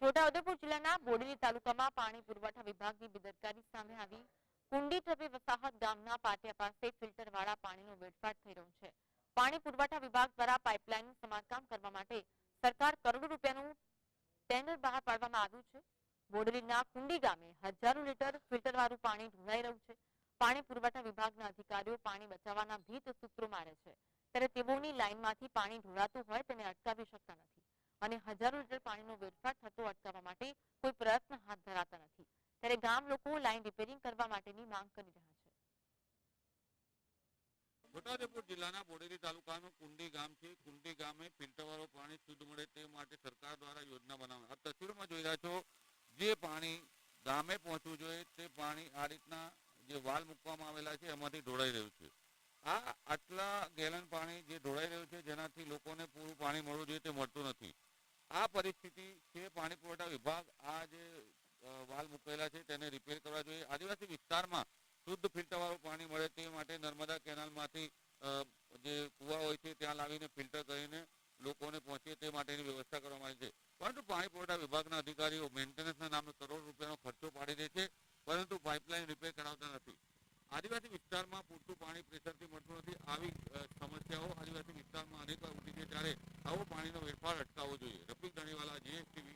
છોટાઉદેપુર જિલ્લાના બોડેલી તાલુકામાં પાણી પુરવઠા વિભાગની બેદરકારી સામે આવી. કુંડી ઢબે વસાહત ગામના પાટિયા પાસે ફિલ્ટરવાળા પાણીનો વેડફાટ થઈ રહ્યો છે. પાણી પુરવઠા વિભાગ દ્વારા પાઇપલાઇનનું સમારકામ કરવા માટે સરકાર કરોડો રૂપિયાનું ટેન્ડર બહાર પાડવામાં આવ્યું છે. બોડેલીના કુંડી ગામે હજારો લીટર ફિલ્ટરવાળું પાણી ઢોળાઈ રહ્યું છે. પાણી પુરવઠા વિભાગના અધિકારીઓ પાણી બચાવવાના ભીત સૂત્રો મારે છે. ત્યારે તેઓની લાઇનમાંથી પાણી ઢોળાતું હોય તેને અટકાવી શકતા નથી. અને હજારો લીટર પાણીનો વેડફાટ થતો અટકાવવા માટે કોઈ પ્રયત્ન હાથ ધરાતા નથી. ત્યારે ગામ લોકો લાઇન રિપેરિંગ કરવા માટેની માંગ કરી રહ્યા છે. છોટાઉદેપુર જિલ્લાના બોડેલી તાલુકાનું કુંડી ગામ છે. કુંડી ગામે ફિલ્ટરવાળું પાણી શુદ્ધ મળે તે માટે સરકાર દ્વારા યોજના બનાવવામાં આ તસવીરમાં જોઈ રહ્યા છો, જે પાણી ગામે પહોંચવું જોઈએ, તે પાણી આ રીતના જે વાલ મૂકવામાં આવેલા છે, એમાંથી ઢોળાઈ રહ્યું છે. આ આટલા ગેલન પાણી જે ઢોળાઈ રહ્યું છે, જેનાથી લોકોને પૂરું પાણી મળવું જોઈએ તે મળતું નથી. આ પરિસ્થિતિ છે, પાણી પુરવઠા વિભાગ આ જે વાલ મૂકેલા છે, તેને રિપેર કરવા જોઈએ. આદિવાસી વિસ્તારમાં શુદ્ધ ફિલ્ટરવાળું પાણી મળે તે માટે નર્મદા કેનાલમાંથી જે કુવા હોય છે, ત્યાં લાવીને ફિલ્ટર કરીને લોકોને પહોંચે તે માટેની વ્યવસ્થા કરવામાં આવી છે. પરંતુ પાણી પુરવઠા વિભાગના અધિકારીઓ મેન્ટેનન્સના નામે કરોડ રૂપિયાનો ખર્ચો પાડી દે છે, પરંતુ પાઇપલાઇન રિપેર કરાવતા નથી. આદિવાસી વિસ્તારમાં પૂરતું પાણી પ્રેશરથી મળતું નથી. આવી સમસ્યાઓ આદિવાસી વિસ્તારમાં અનેક આવો પાણીનો વેરફાર અટકાવવો જોઈએ. રફીક દાણીવાલા જીએસટીવી